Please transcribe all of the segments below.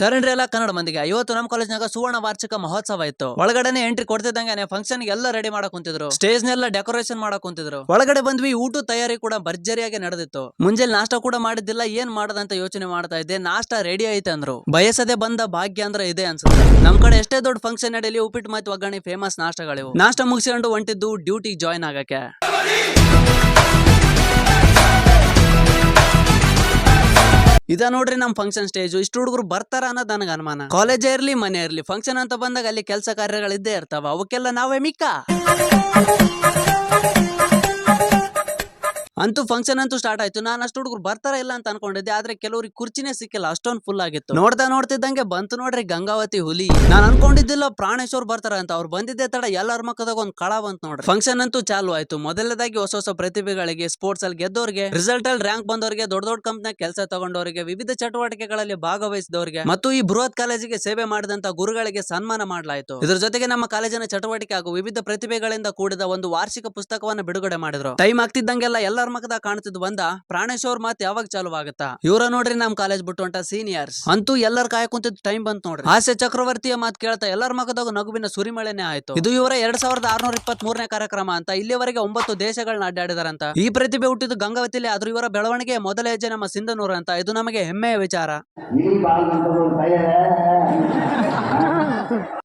ಶರಣ್ರಿ ಎಲ್ಲ ಕನ್ನಡ ಮಂದಿಗೆ. ಇವತ್ತು ನಮ್ಮ ಕಾಲೇಜ್ನಾಗ ಸುವರ್ಣ ವಾರ್ಷಿಕ ಮಹೋತ್ಸವ ಇತ್ತು. ಒಳಗಡೆನೆ ಎಂಟ್ರಿ ಕೊಡ್ತಿದ್ದಂಗೆ ಫಂಕ್ಷನ್ ಎಲ್ಲ ರೆಡಿ ಮಾಡಕ್ ಕುಂತಿದ್ರು. ಸ್ಟೇಜ್ ನೆಲ್ಲ ಡೆಕೋರೇಷನ್ ಮಾಡಕ್ ಕುಂತಿದ್ರು. ಒಳಗಡೆ ಬಂದ್ವಿ ಊಟ ತಯಾರಿ ಕೂಡ ಭರ್ಜರಿಯಾಗಿ ನಡೆದಿತ್ತು. ಮುಂಜಾನೆ ನಾಷ್ಟ ಕೂಡ ಮಾಡಿದ್ದಿಲ್ಲ, ಏನ್ ಮಾಡದಂತ ಯೋಚನೆ ಮಾಡ್ತಾ ಇದ್ದೆ. ನಾಷ್ಟ ರೆಡಿ ಐತೆ ಅಂದ್ರು. ಬಯಸದೆ ಬಂದ ಭಾಗ್ಯ ಅಂದ್ರೆ ಇದೆ ಅನ್ಸುತ್ತೆ. ನಮ್ ಕಡೆ ಎಷ್ಟೇ ದೊಡ್ಡ ಫಂಕ್ಷನ್ ನಡೆಯಲಿ ಉಪ್ಪಿಟ್ಟು, ಮತ್ತು ಒಗ್ಗರಣೆ ಫೇಮಸ್ ನಾಷ್ಟಗಳಿವು. ನಾಷ್ಟ ಮುಗಿಸಿಕೊಂಡು ಹೊಂಟಿದ್ದು ಡ್ಯೂಟಿ ಜಾಯ್ನ್ ಆಗಕ್ಕೆ. ಇದ ನೋಡ್ರಿ ನಮ್ ಫಂಕ್ಷನ್ ಸ್ಟೇಜ್ ಇಷ್ಟು ಹುಡುಗರು ಬರ್ತಾರ ಅನ್ನೋದು ನನಗೆ ಅನುಮಾನ. ಕಾಲೇಜ್ ಇರ್ಲಿ, ಮನೆ ಇರ್ಲಿ ಫಂಕ್ಷನ್ ಅಂತ ಬಂದಾಗ ಅಲ್ಲಿ ಕೆಲಸ ಕಾರ್ಯಗಳಿದ್ದೇ ಇರ್ತಾವ. ಅವಕ್ಕೆಲ್ಲ ನಾವೇ ಮಿಕ್ಕ. ಅಂತೂ ಫಂಕ್ಷನ್ ಅಂತೂ ಸ್ಟಾರ್ಟ್ ಆಯ್ತು. ನಾನು ಅಷ್ಟು ಹುಡುಗರು ಬರ್ತಾರ ಇಲ್ಲ ಅಂತ ಅನ್ಕೊಂಡಿದ್ದೆ, ಆದ್ರೆ ಕೆಲವ್ರಿಗೆ ಕುರ್ಚಿನೇ ಸಿಕ್ಕಿಲ್ಲ, ಅಷ್ಟೊಂದು ಫುಲ್ ಆಗಿತ್ತು. ನೋಡ್ತಾ ನೋಡ್ತಿದ್ದಂಗೆ ಬಂತು ನೋಡ್ರಿ ಗಂಗಾವತಿ ಹುಲಿ. ನಾನು ಅನ್ಕೊಂಡಿದ್ದಿಲ್ಲ ಪ್ರಾಣೇಶ್ವರ್ ಬರ್ತಾರ ಅಂತ. ಅವ್ರು ಬಂದಿದ್ದೆ ತಡ, ಎಲ್ಲರ ಮಕ್ಕದಾಗ ಒಂದ್ ಕಳ ಬಂತು ನೋಡ್ರಿ. ಫಂಕ್ಷನ್ ಅಂತೂ ಚಾಲು ಆಯ್ತು. ಮೊದಲನೇದಾಗಿ ಹೊಸ ಹೊಸ ಪ್ರತಿಭೆಗಳಿಗೆ ಸ್ಪೋರ್ಟ್ಸ್ ಅಲ್ಲಿ ಗೆದ್ದವರಿಗೆ ರಿಸಲ್ಟ್ ಅಲ್ಲಿ ರ್ಯಾಂಕ್ ಬಂದವರಿಗೆ ದೊಡ್ಡ ದೊಡ್ಡ ಕಂಪ್ನಿಯಾಗ ಕೆಲಸ ತಗೊಂಡವರಿಗೆ ವಿವಿಧ ಚಟುವಟಿಕೆಗಳಲ್ಲಿ ಭಾಗವಹಿಸಿದವರಿಗೆ ಮತ್ತು ಈ ಬೃಹತ್ ಕಾಲೇಜಿಗೆ ಸೇವೆ ಮಾಡಿದಂತ ಗುರುಗಳಿಗೆ ಸನ್ಮಾನ ಮಾಡಲಾಯಿತು. ಇದ್ರ ಜೊತೆಗೆ ನಮ್ಮ ಕಾಲೇಜಿನ ಚಟುವಟಿಕೆ ಹಾಗೂ ವಿವಿಧ ಪ್ರತಿಭೆಗಳಿಂದ ಕೂಡಿದ ಒಂದು ವಾರ್ಷಿಕ ಪುಸ್ತಕವನ್ನು ಬಿಡುಗಡೆ ಮಾಡಿದ್ರು. ಟೈಮ್ ಆಗ್ತಿದ್ದಂಗೆಲ್ಲ ಎಲ್ಲರ ಮಕ್ಕದಾಗ ಕಾಣ್ತಿದ್ ಬಂದ ಪ್ರಾಣೇಶ್ ಅವ್ರ ಮಾತು ಯಾವಾಗ ಚಾಲು ಆಗುತ್ತಾ? ಇವರ ನೋಡ್ರಿ ನಮ್ ಕಾಲೇಜ್ ಬಿಟ್ಟು ಹೊಂಟ ಸೀನಿಯರ್ಸ್ ಅಂತೂ ಎಲ್ಲರ ಕಾಯ ಕುಂತಿದ್ ಟೈಮ್ ಬಂತ ನೋಡ್ರಿ. ಹಾಸ್ಯ ಚಕ್ರವರ್ತಿಯ ಮಾತ್ ಕೇಳ್ತಾ ಎಲ್ಲರ ಮಗದಾಗ ನಗುವಿನ ಸುರಿಮಳೆನೆ ಆಯ್ತು. ಇದು ಇವರ ಎರಡ್ ಸಾವಿರದ ಆರ್ನೂರ ಇಪ್ಪತ್ತ್ ಮೂರನೇ ಕಾರ್ಯಕ್ರಮ ಅಂತ ಇಲ್ಲಿವರೆಗೆ ಒಂಬತ್ತು ದೇಶಗಳನ್ನ ಅಡ್ಡಾಡಿದಾರಂತ. ಈ ಪ್ರತಿಭೆ ಹುಟ್ಟಿದ್ದು ಗಂಗಾವತಿಲಿ, ಆದ್ರೂ ಇವರ ಬೆಳವಣಿಗೆ ಮೊದಲ ಹೆಜ್ಜೆ ನಮ್ಮ ಸಿಂಧನೂರು ಅಂತ. ಇದು ನಮಗೆ ಹೆಮ್ಮೆಯ ವಿಚಾರ.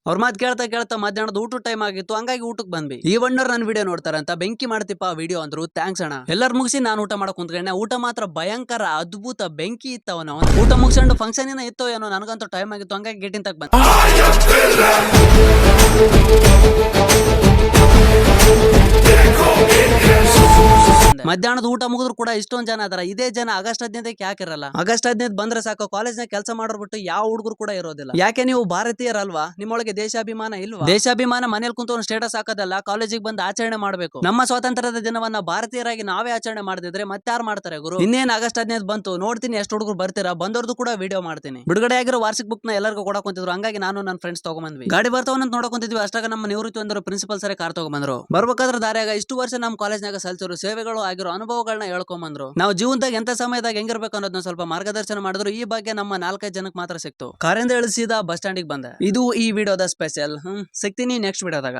ಅವ್ರ ಮಾತ್ ಕೇಳ್ತಾ ಕೇಳ್ತಾ ಮಧ್ಯಾಹ್ನದ ಊಟ ಟೈಮ್ ಆಗಿತ್ತು. ಹಂಗಾಗಿ ಊಟಕ್ಕೆ ಬಂದ್ವಿ. ಈ ವಣ್ಣರ್ ನನ್ ವಿಡಿಯೋ ನೋಡ್ತಾರಂತ. ಬೆಂಕಿ ಮಾಡ್ತಿಪ್ಪ ವಿಡಿಯೋ ಅಂದ್ರು. ಥ್ಯಾಂಕ್ಸ್ ಅಣ್ಣ. ಎಲ್ಲರೂ ಮುಗಿಸಿ ನಾನು ಊಟ ಮಾಡಕ್ ಕುಂತ್ಕೊಂಡೆ. ಊಟ ಮಾತ್ರ ಭಯಂಕರ ಅದ್ಭುತ ಬೆಂಕಿ ಇತ್ತವನ. ಊಟ ಮುಗಿಸ್ಕೊಂಡು ಫಂಕ್ಷನ್ ಏನೋ ಇತ್ತೋ ಏನೋ, ನನಗಂತೂ ಟೈಮ್ ಆಗಿತ್ತು. ಹಂಗಾಗಿ ಗೇಟಿನ ತಗ ಮಧ್ಯಾಹ್ನದ ಊಟ ಮುಗಿದ್ರು ಕೂಡ ಇಷ್ಟೊಂದು ಜನ ಅದರ. ಇದೇ ಜನ ಆಗಸ್ಟ್ ಹದಿನೈದಕ್ಕೆ ಯಾಕಿರಲ್ಲ? ಆಗಸ್ಟ್ ಹದಿನೈದು ಬಂದ್ರೆ ಸಾಕು. ಕಾಲೇಜ್ನಾಗ ಕೆಲಸ ಮಾಡೋರ್ ಬಿಟ್ಟು ಯಾವ ಹುಡುಗರು ಕೂಡ ಇರೋದಿಲ್ಲ. ಯಾಕೆ ನೀವು ಭಾರತೀಯರಲ್ವಾ? ನಿಮ್ಮೊಳಗೆ ದೇಶಾಭಿಮಾನ ಇಲ್ವಾ? ದೇಶಾಭಿಮಾನ ಮನೇಲಿ ಕುಂತು ಸ್ಟೇಟಸ್ ಹಾಕೋದಲ್ಲ ಕಾಲೇಜಿಗೆ ಬಂದು ಆಚರಣೆ ಮಾಡಬೇಕು. ನಮ್ಮ ಸ್ವಾತಂತ್ರ್ಯದ ದಿನವನ್ನ ಭಾರತೀಯರಾಗಿ ನಾವೇ ಆಚರಣೆ ಮಾಡದಿದ್ರೆ ಮತ್ತಾರು ಮಾಡ್ತಾರೆ ಗುರು? ಇನ್ನೇನು ಆಗಸ್ಟ್ ಹದಿನೈದು ಬಂತು? ನೋಡ್ತೀನಿ ಎಷ್ಟು ಹುಡುಗರು ಬರ್ತೀರಾ. ಬಂದವ್ರದ್ದು ಕೂಡ ವಿಡಿಯೋ ಮಾಡ್ತೀನಿ. ಬಿಡುಗಡೆ ಆಗಿರೋ ವಾರ್ಷಿಕ ಬುಕ್ನ ಎಲ್ಲರಿಗೂ ಕೂಡ ಕುಂತಿದ್ರು ಹಂಗಾಗಿ ನಾನು ನನ್ನ ಫ್ರೆಂಡ್ಸ್ ತಗೊಂಡ್ಬಂದ್ವಿ ಗಾಡಿ ಬರ್ತಾವನ್ನ ನೋಡಕ್ ಕುಂತಿದ್ವಿ. ಅಷ್ಟಾಗ ನಮ್ಮ ನಿವೃತ್ತಿ ಒಂದರು ಪ್ರಿನ್ಸಿಪಲ್ ಸರ್ ಕಾರ್ ತಗೊಂಬಂದ್ರು. ಬರ್ಬೇಕಾದ್ರೆ ದಾರಿಯಾಗ ಇಷ್ಟು ವರ್ಷ ನಮ್ಮ ಕಾಲೇಜ್ನಾಗ ಸಲ್ತಿರೋ ಸೇವೆಗಳು ಆಗಿರೋ ಅನುಭವಗಳನ್ನ ಹೇಳ್ಕೊಂಬಂದ್ರು? ನಾವು ಜೀವನದಾಗ ಎಂತ ಸಮಯದಾಗ ಹೆಂಗಿರ್ಬೇಕು ಅನ್ನೋದನ್ನ ಸ್ವಲ್ಪ ಮಾರ್ಗದರ್ಶನ ಮಾಡಿದ್ರು, ಈ ಬಗ್ಗೆ ನಮ್ಮ ನಾಲ್ಕೈದು ಜನಕ್ಕೆ ಮಾತ್ರ ಸಿಕ್ತು. ಕಾರಿಂದ ಇಳಿಸಿದ ಬಸ್ ಸ್ಟ್ಯಾಂಡಿಗೆ ಬಂದೆ. ಇದು ಈ ವಿಡಿಯೋದ ಸ್ಪೆಷಲ್. ಹ್ಮ್, ಸಿಗ್ತೀನಿ ನೆಕ್ಸ್ಟ್ ವಿಡಿಯೋದಾಗ.